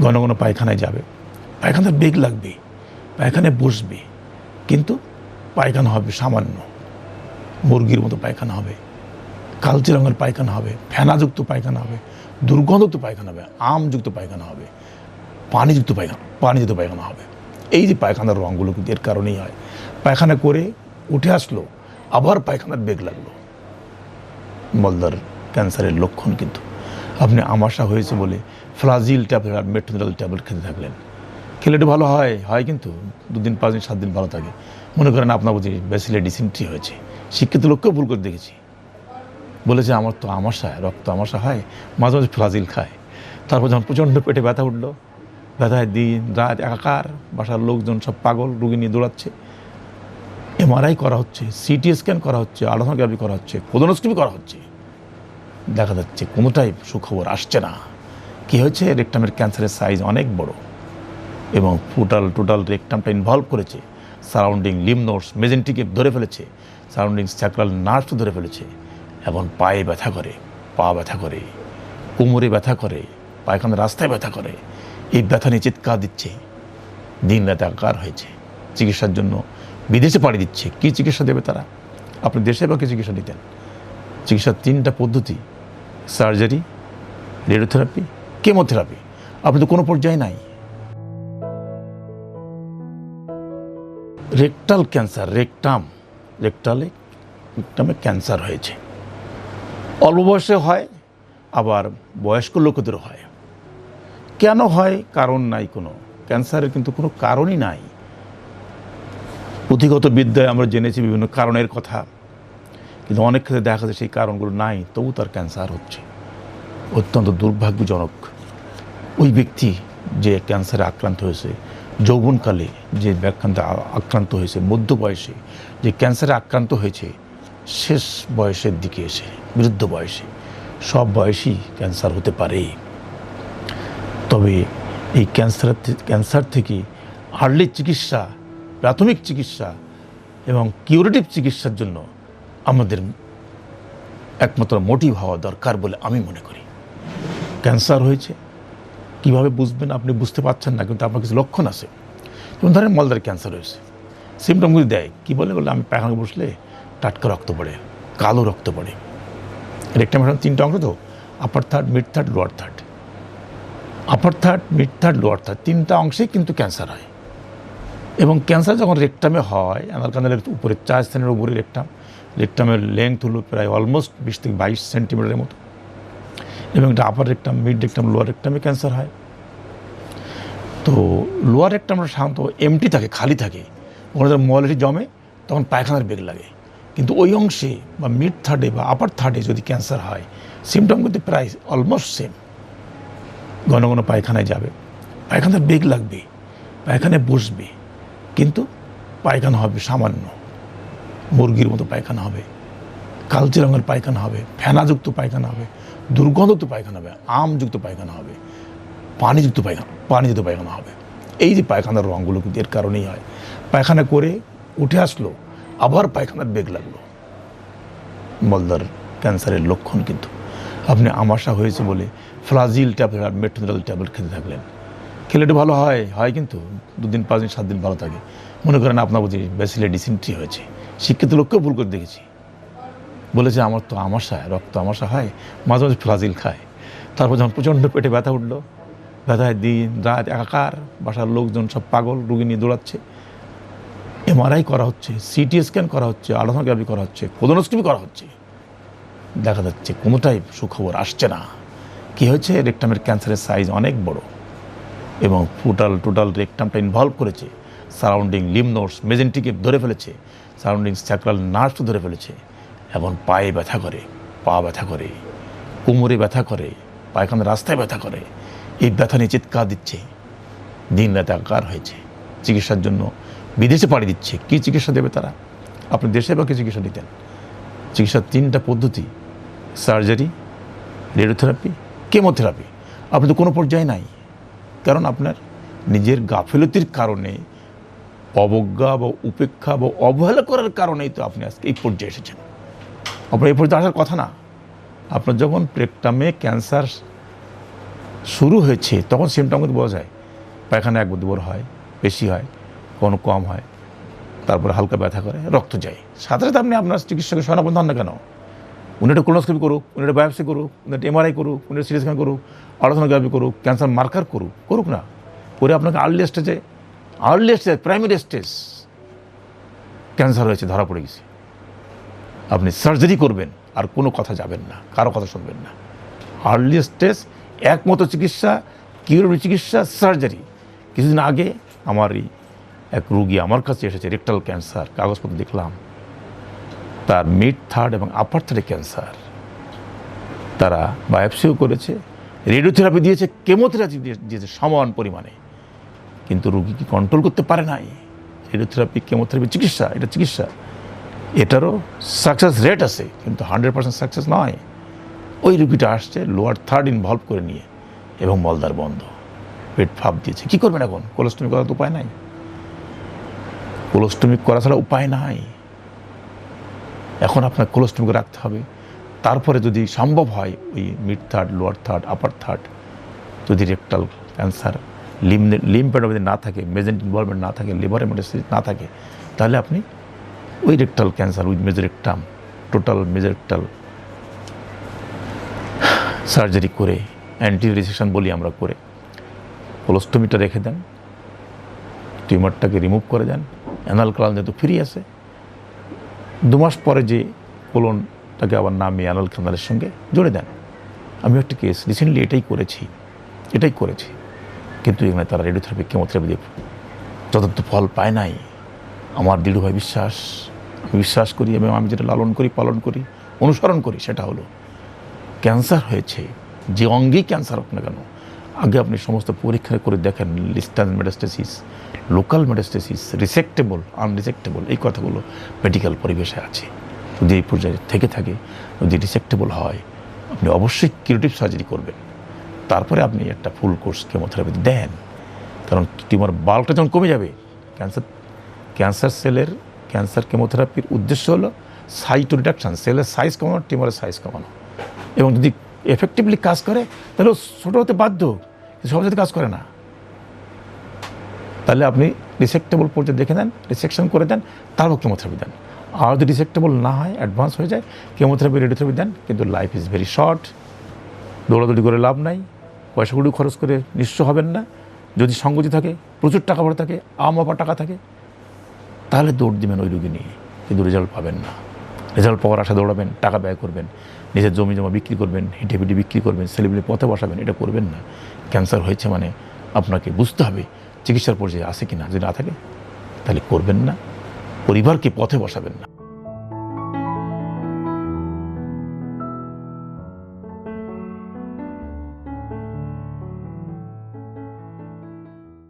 ঘন ঘন পায়খানায় যাবে। পায়খানার বেগ লাগবে পায়খানায় বসবে কিন্তু পায়খানা হবে সামান্য। মুরগির মতো পায়খানা হবে। কালচে রঙের পায়খানা হবে। ফেনাযুক্ত পায়খানা হবে। দুর্গন্ধযুক্ত পায়খানা হবে। আমযুক্ত পায়খানা হবে। পানিযুক্ত পায়খানা পানিযুক্ত পায়খানা হবে। এই যে পায়খানার রঙগুলো কিন্তু এর কারণেই হয়। পায়খানা করে উঠে আসলো, আবার পায়খানার বেগ লাগল। মলদার ক্যান্সারের লক্ষণ কিন্তু। আপনি আমাশা হয়েছে বলে ফ্লাজিল ট্যাবলেট আর মেট্রোডাল ট্যাবলেট খেতে থাকলেন। খেলে একটু ভালো হয় হয় কিন্তু দুদিন, পাঁচ দিন, সাত দিন ভালো থাকে। মনে করেন আপনার প্রতি বেসিলে ডিসেন্ট্রি হয়েছে। শিক্ষিত লোককেও ভুল করে দেখেছি। বলেছে, আমার তো আমাশা রক্ত আমাশা হয়, মাঝে মাঝে ফ্লাজিল খায়। তারপর যখন প্রচণ্ড পেটে ব্যথা উঠল ব্যথায় দিন, রাত, একাকার, বাসার লোকজন সব পাগল, রুগী নিয়ে দৌড়াচ্ছে। এমআরআই করা হচ্ছে, সিটি স্ক্যান করা হচ্ছে আলোচনাগ্রাফি করা হচ্ছে কোদনোস্কোপি করা হচ্ছে। দেখা যাচ্ছে কোনোটাই সুখবর আসছে না। কি হয়েছে? রেকটামের ক্যান্সারের সাইজ অনেক বড় এবং টোটাল টোটাল রেকটামটা ইনভলভ করেছে। সারাউন্ডিং লিমনোটস মেজেন্টিকে ধরে ফেলেছে। সারাউন্ডিং স্যাক্রাল নার্ভস ধরে ফেলেছে এখন পায়ে ব্যথা করে, পা ব্যথা করে, কোমরে ব্যথা করে পায়খানার রাস্তায় ব্যথা করে। এই ব্যথা নিয়ে চিৎকার দিচ্ছে। দিন রাতে আকার হয়েছে। চিকিৎসার জন্য বিদেশে পাড়ি দিচ্ছে। কী চিকিৎসা দেবে তারা? আপনি দেশে বা কি চিকিৎসা নিতেন? চিকিৎসার তিনটা পদ্ধতি। Surgery, radiotherapy chemotherapy? আপনি তো কোনো পর্যায়ে নাই। রেকটাল ক্যান্সার, রেকটাম, রেকটালে রেকটামে ক্যান্সার হয়েছে। অল্প বয়সে হয়, আবার বয়স্ক লোকদেরও হয়। কেন হয়? কারণ নাই কোনো। ক্যান্সারের কিন্তু কোনো কারণই নাই। পুঁথিগত বিদ্যায় আমরা জেনেছি বিভিন্ন কারণের কথা। কিন্তু অনেক ক্ষেত্রে দেখা যায় সেই কারণগুলো নাই, তবু তার ক্যান্সার হচ্ছে। অত্যন্ত দুর্ভাগ্যজনক। ওই ব্যক্তি যে ক্যান্সারে আক্রান্ত হয়েছে, যৌবনকালে যে ব্যাক্রান্ত আক্রান্ত হয়েছে, মধ্য বয়সে যে ক্যান্সারে আক্রান্ত হয়েছে, শেষ বয়সের দিকে এসে বৃদ্ধ বয়সে, সব বয়সই ক্যান্সার হতে পারে। তবে এই ক্যান্সার ক্যান্সার থেকে আর্লি চিকিৎসা, প্রাথমিক চিকিৎসা এবং কিউরেটিভ চিকিৎসার জন্য আমাদের একমাত্র মোটিভ হওয়া দরকার বলে আমি মনে করি। ক্যান্সার হয়েছে কীভাবে বুঝবেন আপনি বুঝতে পারছেন না, কিন্তু আপনার কিছু লক্ষণ আছে। যেমন ধরেন মলদার ক্যান্সার হয়েছে। সিমটমগুলি দেয়। কী বলে? বলে, আমি পায়খানা বসলে টাটকা রক্ত পড়ে, কালো রক্ত পড়ে। রেকটাম তিনটা অংশ তো upper third mid third lower third upper third mid third lower third তিনটা অংশেই কিন্তু ক্যান্সার হয়। এবং ক্যান্সার যখন রেকটামে হয় কানালের উপরে, চার স্থানের উপরে রেকটাম রেকটামের লেংথ হলো প্রায় অলমোস্ট বিশ থেকে বাইশ সেন্টিমিটারের মতো। এবং এটা upper rectum mid rectum lower রেকটামে cancer হয়। তো লোয়ার রেকটামটা সাধারণত এমটি থাকে, খালি থাকে। ওখানে যখন ময়লাটি জমে, তখন পায়খানার বেগ লাগে। কিন্তু ওই অংশে বা মিড থার্ডে বা আপার থার্ডে যদি ক্যান্সার হয় সিমটম কিন্তু প্রায় অলমোস্ট সেম ঘন ঘন পায়খানায় যাবে। পায়খানার বেগ লাগবে, পায়খানায় বসবে, কিন্তু পায়খানা হবে সামান্য। মুরগির মতো পায়খানা হবে। কালচে রঙের পায়খানা হবে, ফেনাযুক্ত পায়খানা হবে, দুর্গন্ধযুক্ত পায়খানা হবে, আমযুক্ত পায়খানা হবে, পানিযুক্ত পায়খানা পানিযুক্ত পায়খানা হবে। এই যে পায়খানার রঙগুলো কিন্তু এর কারণেই হয়। পায়খানা করে উঠে আসলো, আবার পায়খানার বেগ লাগল। মলদার ক্যান্সারের লক্ষণ কিন্তু। আপনি আমাশা হয়েছে বলে ফ্লাজিল ট্যাবলেট আর মেট্রোডাল ট্যাবলেট খেতে থাকলেন। খেলে একটু ভালো হয় হয় কিন্তু দুদিন, পাঁচ দিন, সাত দিন ভালো থাকে। মনে করেন আপনার বুঝি বেসিলে ডিসেন্ট্রি হয়েছে। শিক্ষিত লোককেও ভুল করে দেখেছি। বলেছে আমার তো আমাশা রক্ত আমাশা হয়, মাঝে মাঝে ফ্লাজিল খায়। তারপর যখন প্রচণ্ড পেটে ব্যথা উঠল, ব্যথায় দিন রাত একাকার, বাসার লোকজন সব পাগল, রুগী নিয়ে দৌড়াচ্ছে। এমআরআই করা হচ্ছে, সিটি স্ক্যান করা হচ্ছে আলোচনাগ্রাফি করা হচ্ছে কোদনোস্কোপি করা হচ্ছে। দেখা যাচ্ছে কোনোটাই সুখবর আসছে না। কি হয়েছে? রেকটামের ক্যান্সারের সাইজ অনেক বড় এবং টোটাল টোটাল রেকটামটা ইনভলভ করেছে। সারাউন্ডিং লিমনোটস মেজেন্টিকে ধরে ফেলেছে। সারাউন্ডিং স্যাক্রাল নার্ভস ধরে ফেলেছে। এখন পায়ে ব্যথা করে, পা ব্যথা করে, কোমরে ব্যথা করে, পায়খানার রাস্তায় ব্যথা করে, এই ব্যথা নিয়ে চিৎকার দিচ্ছে। দিন রাতে আকার হয়েছে। চিকিৎসার জন্য বিদেশে পাড়ি দিচ্ছে। কী চিকিৎসা দেবে তারা? আপনি দেশে বা কি চিকিৎসা দিতেন চিকিৎসার তিনটা পদ্ধতি। Surgery, radiotherapy, chemotherapy. আপনি তো কোনো পর্যায়ে নাই। কারণ আপনার নিজের গাফিলতির কারণে, অবজ্ঞা বা উপেক্ষা বা অবহেলা করার কারণেই তো আপনি আজকে এই পর্যায়ে এসেছেন। আপনার এই পর্যায়ে আসার কথা না। আপনার যখন প্রেকটামে ক্যান্সার শুরু হয়েছে, তখন সিমটম কিন্তু বোঝা যায়। পায়খানা এক দুবার হয়, বেশি হয়, কোনো কম হয়, তারপরে হালকা ব্যথা করে, রক্ত যায়। সাথে সাথে আপনি আপনার চিকিৎসকের শরণাপন্ন হন না কেন? উনি একটা কোলোস্কোপি করুক, উনি একটা বায়োপসি করুক, উনি একটা এমআরআই করুক, উনি সিটি স্ক্যান করুক আলোচনাগ্রাফি করুক ক্যান্সার মার্কার করুক করুক না। করে আপনাকে আর্লি স্টেজে early stage primary stage cancer হয়েছে, ধরা পড়ে গেছে। আপনি সার্জারি করবেন, আর কোনো কথা যাবেন না, কারও কথা শুনবেন না। আর্লি স্টেজ একমতো চিকিৎসা কিউরেটিভ চিকিৎসা সার্জারি কিছুদিন আগে আমারই এক রুগী আমার কাছে এসেছে রেকটাল ক্যান্সার কাগজপত্র দেখলাম। তার মিড থার্ড এবং আপার থার্ডে ক্যান্সার তারা বায়োপসিও করেছে রেডিওথেরাপি দিয়েছে কেমোথেরাপি দিয়েছে সমান পরিমাণে। কিন্তু রুগী কি কন্ট্রোল করতে পারে নাই? রেডিওথেরাপি কেমোথেরাপি চিকিৎসা, এটা চিকিৎসা। এটারও সাকসেস রেট আছে, কিন্তু হান্ড্রেড পার্সেন্ট সাকসেস নয়। ওই রুগীটা আসছে লোয়ার থার্ড ইনভলভ করে নিয়ে, এবং মলদার বন্ধ। পেট ফাপ দিয়েছে। কী করবেন এখন? কোলেস্টমি করার তো উপায় নাই। কোলোস্টমি করা ছাড়া উপায় নাই। এখন আপনার কোলোস্টমিকে রাখতে হবে। তারপরে যদি সম্ভব হয়, ওই mid third lower third upper third যদি রেকটাল ক্যান্সার লিম যদি না থাকে মেজেন্ট ইনভলভমেন্ট না থাকে লিভারে মেটাসিস না থাকে, তাহলে আপনি ওই rectal cancer with mesorectum total mesorectal surgery করে অ্যান্টি রিসেকশন বলি আমরা করে। কোলোস্টমিটা রেখে দেন টিউমারটাকে রিমুভ করে দেন অ্যানাল কালাল যেহেতু ফ্রি আছে, দু মাস পরে যে কোলনটাকে আবার নামিয়ে অ্যানাল কানালের সঙ্গে জুড়ে দেন। আমি একটা কেস রিসেন্টলি এটাই করেছি এটাই করেছি। কিন্তু এখানে তারা রেডিওথেরাপি কেমোথেরাপি দিয়ে যথার্থ ফল পায় নাই। আমার দৃঢ়ভাবে বিশ্বাস। আমি বিশ্বাস করি এবং আমি যেটা লালন করি, পালন করি, অনুসরণ করি, সেটা হলো ক্যান্সার হয়েছে। যে অঙ্গেই ক্যান্সার হোক না কেন, আগে আপনি সমস্ত পরীক্ষা করে দেখেন, লিস্টান মেডাস্টেসিস লোকাল মেডাস্টেসিস রিসেক্টেবল আনরিসেক্টেবল এই কথাগুলো মেডিকেল পরিবেশে আছে। যদি এই পর্যায়ে থেকে থাকে, যদি রিসেক্টেবল হয়, আপনি অবশ্যই কিউরেটিভ সার্জারি করবেন। তারপরে আপনি একটা ফুল কোর্স কেমোথেরাপি দেন। কারণ টিউমার বাল্কটা যখন কমে যাবে ক্যান্সার ক্যান্সার সেলের, ক্যান্সার কেমোথেরাপির উদ্দেশ্য হলো সাইটো রিডাকশান সেলের সাইজ কমানো, টিউমারের সাইজ কমানো। এবং যদি এফেক্টিভলি কাজ করে, তাহলে ছোটো হতে বাধ্য সব সাথে কাজ করে না। তাহলে আপনি রিসেক্টেবল পর্যায়ে দেখে দেন রিসেকশন করে দেন, তারপর কেমোথেরাপি দেন। আর যদি রিসেক্টেবল না হয় অ্যাডভান্স হয়ে যায় কেমোথেরাপি রেডিওথেরাপি দেন, কিন্তু লাইফ ইজ ভেরি শর্ট দৌড়াদৌড়ি করে লাভ নাই, পয়সাগুলো খরচ করে নিঃস্ব হবেন না। যদি সঙ্গতি থাকে, প্রচুর টাকা ভরে থাকে আমাপা টাকা থাকে তাহলে দৌড় দিবেন ওই রুগী নিয়ে। কিন্তু রেজাল্ট পাবেন না। রেজাল্ট পাওয়ার আশা দৌড়াবেন, টাকা ব্যয় করবেন, নিজের জমি জমা বিক্রি করবেন হেঁটে পিটে বিক্রি করবেন ছেলেপিলে পথে বসাবেন, এটা করবেন না। ক্যান্সার হয়েছে মানে আপনাকে বুঝতে হবে চিকিৎসার পর্যায়ে আছে কি না যদি না থাকে, তাহলে করবেন না। পরিবারকে পথে বসাবেন না।